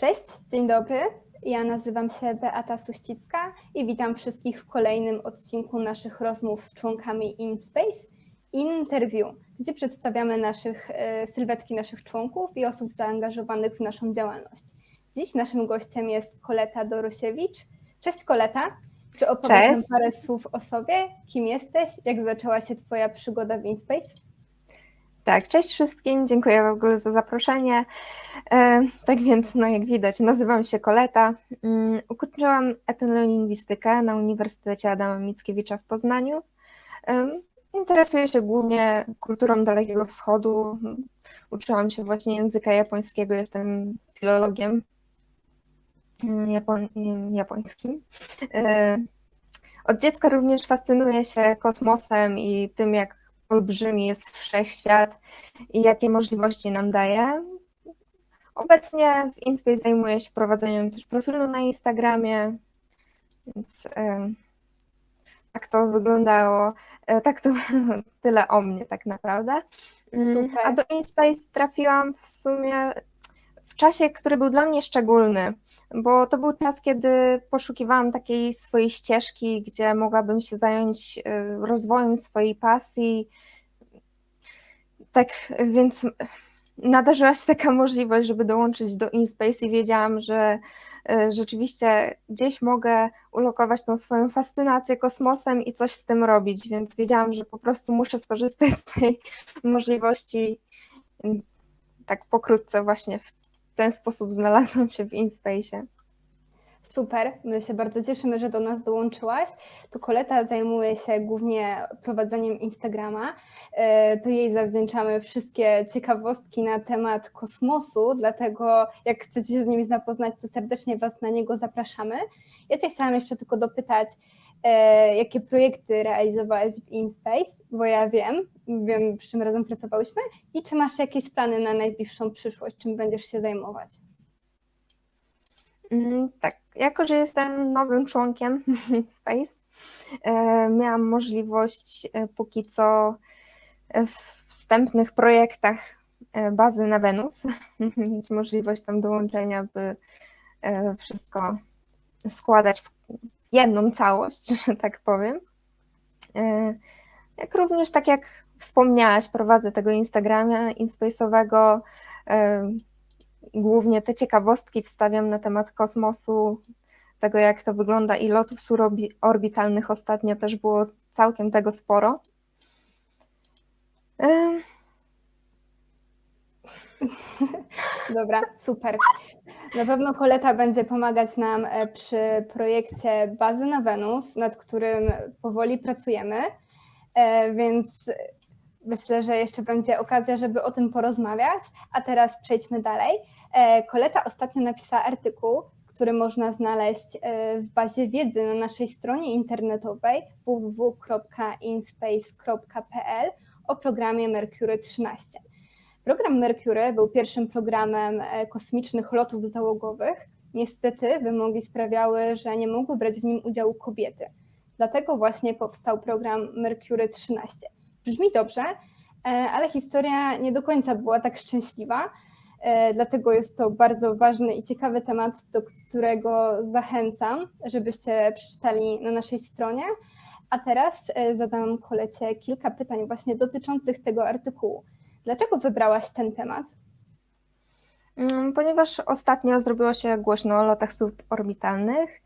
Cześć, dzień dobry. Ja nazywam się Beata Suścicka i witam wszystkich w kolejnym odcinku naszych rozmów z członkami InSpace Interview, gdzie przedstawiamy naszych, e, sylwetki naszych członków i osób zaangażowanych w naszą działalność. Dziś naszym gościem jest Koleta Dorosiewicz. Cześć Koleta. Czy opowiesz nam parę słów o sobie? Kim jesteś? Jak zaczęła się Twoja przygoda w InSpace? Tak, cześć wszystkim, dziękuję w ogóle za zaproszenie. E, tak więc, no jak widać, nazywam się Koleta. Mm, Ukończyłam etnolingwistykę na Uniwersytecie Adama Mickiewicza w Poznaniu. Interesuję się głównie kulturą Dalekiego Wschodu. Uczyłam się właśnie języka japońskiego, jestem filologiem mm, Japon japońskim. E, Od dziecka również fascynuję się kosmosem i tym, jak olbrzymi jest wszechświat i jakie możliwości nam daje. Obecnie w InSpace zajmuję się prowadzeniem też profilu na Instagramie, więc tak to wyglądało. E, tak to tyle o mnie tak naprawdę. Mm, Super. A do InSpace trafiłam w sumie czasie, który był dla mnie szczególny, bo to był czas, kiedy poszukiwałam takiej swojej ścieżki, gdzie mogłabym się zająć e, rozwojem swojej pasji. Tak więc nadarzyła się taka możliwość, żeby dołączyć do InSpace i wiedziałam, że e, rzeczywiście gdzieś mogę ulokować tą swoją fascynację kosmosem i coś z tym robić, więc wiedziałam, że po prostu muszę skorzystać z tej możliwości. Tak pokrótce właśnie w ten sposób znalazłam się w InSpace. Super, my się bardzo cieszymy, że do nas dołączyłaś. To Koleta zajmuje się głównie prowadzeniem Instagrama. E, To jej zawdzięczamy wszystkie ciekawostki na temat kosmosu, dlatego jak chcecie się z nimi zapoznać, to serdecznie Was na niego zapraszamy. Ja Cię chciałam jeszcze tylko dopytać, e, jakie projekty realizowałeś w InSpace, bo ja wiem, wiem, przy czym razem pracowałyśmy, i czy masz jakieś plany na najbliższą przyszłość, czym będziesz się zajmować? Mm, Tak, jako że jestem nowym członkiem Space, e, miałam możliwość e, póki co e, w wstępnych projektach bazy na Wenus mieć możliwość tam dołączenia, by wszystko składać w jedną całość, że tak powiem. Jak również, tak jak wspomniałaś, prowadzę tego Instagrama inspace'owego, głównie te ciekawostki wstawiam na temat kosmosu, tego jak to wygląda i lotów suborbitalnych ostatnio też było całkiem tego sporo. Dobra, super. Na pewno Koleta będzie pomagać nam e, przy projekcie Bazy na Wenus, nad którym powoli pracujemy, E, więc myślę, że jeszcze będzie okazja, żeby o tym porozmawiać. A teraz przejdźmy dalej. E, Koleta ostatnio napisała artykuł, który można znaleźć e, w bazie wiedzy na naszej stronie internetowej www.inspace.pl o programie Mercury 13. Program Mercury był pierwszym programem e, kosmicznych lotów załogowych. Niestety wymogi sprawiały, że nie mogły brać w nim udziału kobiety. Dlatego właśnie powstał program Mercury 13. Brzmi dobrze, e, ale historia nie do końca była tak szczęśliwa. e, Dlatego jest to bardzo ważny i ciekawy temat, do którego zachęcam, żebyście przeczytali na naszej stronie. A teraz e, zadam kolecie kilka pytań właśnie dotyczących tego artykułu. Dlaczego wybrałaś ten temat? Mm, Ponieważ ostatnio zrobiło się głośno o lotach suborbitalnych,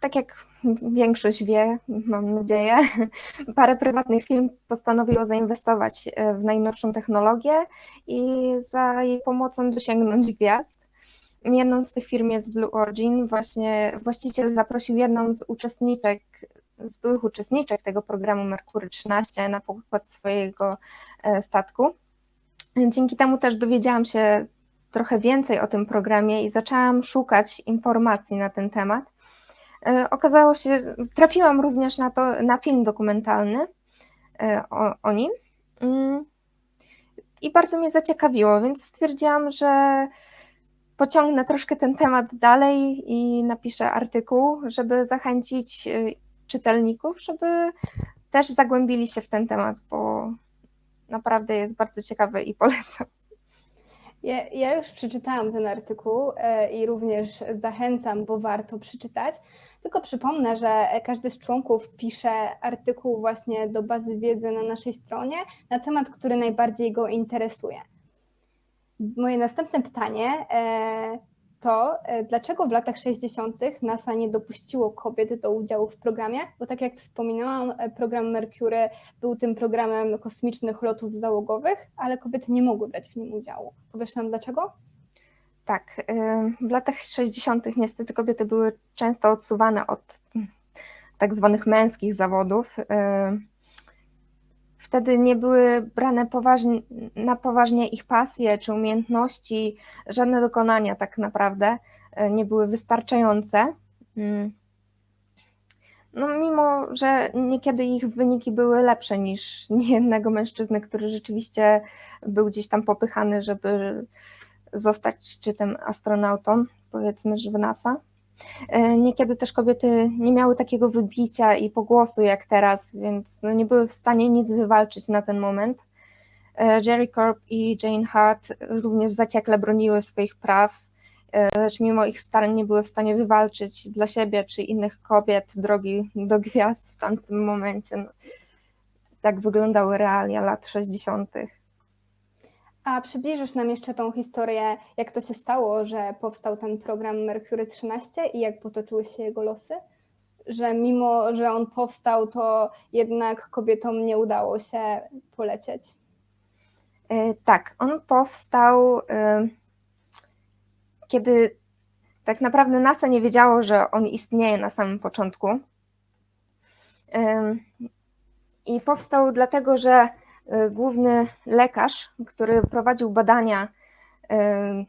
tak jak większość wie, mam nadzieję, parę prywatnych firm postanowiło zainwestować e, w najnowszą technologię i za jej pomocą dosięgnąć gwiazd. Jedną z tych firm jest Blue Origin. Właśnie właściciel zaprosił jedną z uczestniczek, z byłych uczestniczek tego programu Mercury 13 na pokład swojego e, statku. Dzięki temu też dowiedziałam się trochę więcej o tym programie i zaczęłam szukać informacji na ten temat. E, Okazało się, trafiłam również na to, na film dokumentalny e, o, o nim Mm, i bardzo mnie zaciekawiło, więc stwierdziłam, że pociągnę troszkę ten temat dalej i napiszę artykuł, żeby zachęcić e, czytelników, żeby też zagłębili się w ten temat, bo naprawdę jest bardzo ciekawy i polecam. Ja, ja już przeczytałam ten artykuł e, i również zachęcam, bo warto przeczytać. Tylko przypomnę, że każdy z członków pisze artykuł właśnie do bazy wiedzy na naszej stronie na temat, który najbardziej go interesuje. Moje następne pytanie e, to, e, dlaczego w latach 60. NASA nie dopuściło kobiet do udziału w programie? Bo tak jak wspominałam, e, program Mercury był tym programem kosmicznych lotów załogowych, ale kobiety nie mogły brać w nim udziału. Powiesz nam dlaczego? Tak, y, w latach 60. niestety kobiety były często odsuwane od mm, tak zwanych męskich zawodów. Wtedy nie były brane poważnie, na poważnie ich pasje czy umiejętności, żadne dokonania tak naprawdę y, nie były wystarczające. Mm. No, mimo, że niekiedy ich wyniki były lepsze niż niejednego mężczyzny, który rzeczywiście był gdzieś tam popychany, żeby zostać szczytem astronautą, powiedzmy, że w NASA. E, Niekiedy też kobiety nie miały takiego wybicia i pogłosu jak teraz, więc no nie były w stanie nic wywalczyć na ten moment. E, Jerry Corp i Jane Hart również zaciekle broniły swoich praw, lecz mimo ich starań nie były w stanie wywalczyć dla siebie czy innych kobiet drogi do gwiazd w tamtym momencie. No, tak wyglądały realia lat 60. A przybliżysz nam jeszcze tą historię, jak to się stało, że powstał ten program Mercury 13 i jak potoczyły się jego losy? Że mimo, że on powstał, to jednak kobietom nie udało się polecieć. E, Tak, on powstał, e, kiedy tak naprawdę NASA nie wiedziało, że on istnieje na samym początku. E, I powstał dlatego, że główny lekarz, który prowadził badania e,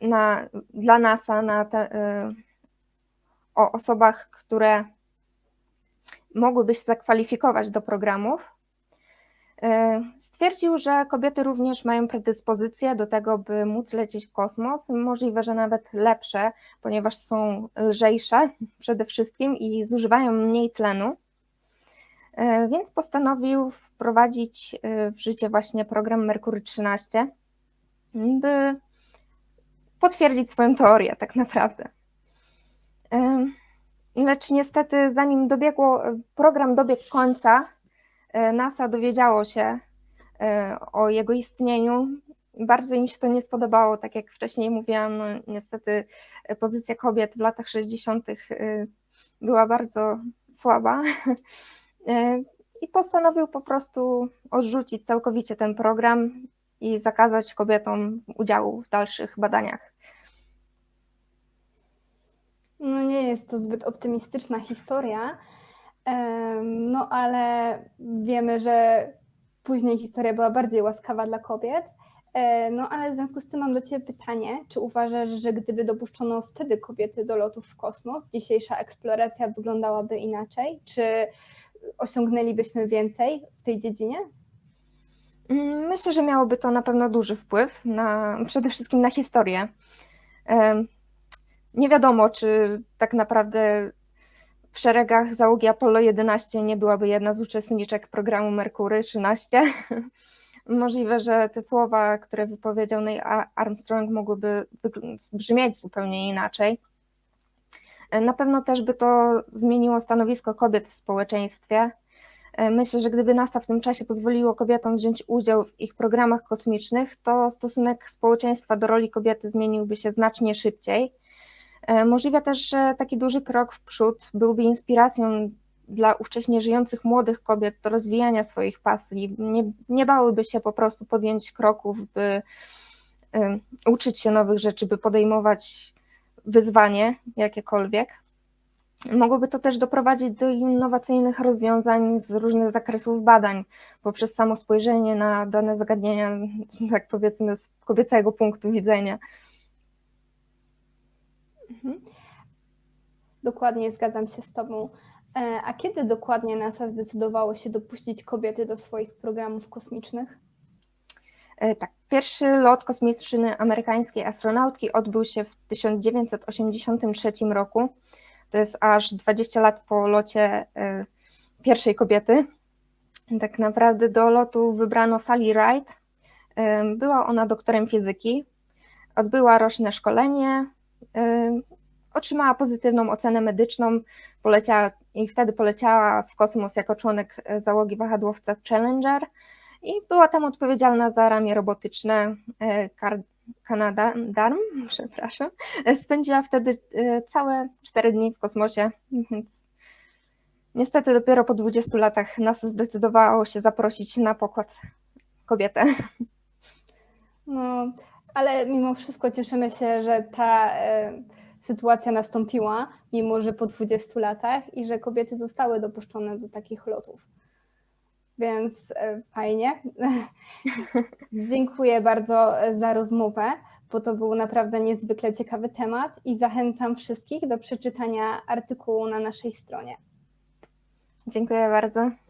na, dla NASA na te, e, o osobach, które mogłyby się zakwalifikować do programów, Stwierdził, że kobiety również mają predyspozycje do tego, by móc lecieć w kosmos, możliwe, że nawet lepsze, ponieważ są lżejsze przede wszystkim i zużywają mniej tlenu. E, Więc postanowił wprowadzić e, w życie właśnie program Merkury 13, by potwierdzić swoją teorię tak naprawdę. E, Lecz niestety, zanim dobiegło, program dobiegł końca, NASA dowiedziało się o jego istnieniu. Bardzo im się to nie spodobało, tak jak wcześniej mówiłam, no niestety pozycja kobiet w latach 60. e, była bardzo słaba i postanowił po prostu odrzucić całkowicie ten program i zakazać kobietom udziału w dalszych badaniach. No nie jest to zbyt optymistyczna historia, no ale wiemy, że później historia była bardziej łaskawa dla kobiet. E, No ale w związku z tym mam do Ciebie pytanie, czy uważasz, że gdyby dopuszczono wtedy kobiety do lotów w kosmos, dzisiejsza eksploracja wyglądałaby inaczej? Czy osiągnęlibyśmy więcej w tej dziedzinie? Mm, Myślę, że miałoby to na pewno duży wpływ na przede wszystkim na historię. Nie wiadomo, czy tak naprawdę w szeregach załogi Apollo 11 nie byłaby jedna z uczestniczek programu Merkury 13. Możliwe, że te słowa, które wypowiedział Neil Armstrong, mogłyby brzmieć zupełnie inaczej. E, Na pewno też by to zmieniło stanowisko kobiet w społeczeństwie. E, Myślę, że gdyby NASA w tym czasie pozwoliło kobietom wziąć udział w ich programach kosmicznych, to stosunek społeczeństwa do roli kobiety zmieniłby się znacznie szybciej. E, Możliwe też, że taki duży krok w przód byłby inspiracją dla ówcześnie żyjących młodych kobiet do rozwijania swoich pasji. Nie, nie bałyby się po prostu podjąć kroków, by e, uczyć się nowych rzeczy, by podejmować wyzwanie jakiekolwiek. Mogłoby to też doprowadzić do innowacyjnych rozwiązań z różnych zakresów badań, poprzez samo spojrzenie na dane zagadnienia, tak powiedzmy, z kobiecego punktu widzenia. Mhm. Dokładnie zgadzam się z Tobą. E, A kiedy dokładnie NASA zdecydowało się dopuścić kobiety do swoich programów kosmicznych? E, Tak, pierwszy lot kosmiczny amerykańskiej astronautki odbył się w 1983 roku. To jest aż 20 lat po locie e, pierwszej kobiety. Tak naprawdę do lotu wybrano Sally Ride, Ym, Była ona doktorem fizyki, odbyła roczne szkolenie, ym, otrzymała pozytywną ocenę medyczną poleciała, i wtedy poleciała w kosmos jako członek e, załogi wahadłowca Challenger i była tam odpowiedzialna za ramię robotyczne e, Kanada Darm, przepraszam. E, Spędziła wtedy e, całe 4 dni w kosmosie, więc niestety dopiero po 20 latach nas zdecydowało się zaprosić na pokład kobietę. No, ale mimo wszystko cieszymy się, że ta sytuacja nastąpiła, mimo że po 20 latach i że kobiety zostały dopuszczone do takich lotów. Więc e, fajnie. Dziękuję bardzo e, za rozmowę, bo to był naprawdę niezwykle ciekawy temat i zachęcam wszystkich do przeczytania artykułu na naszej stronie. Dziękuję bardzo.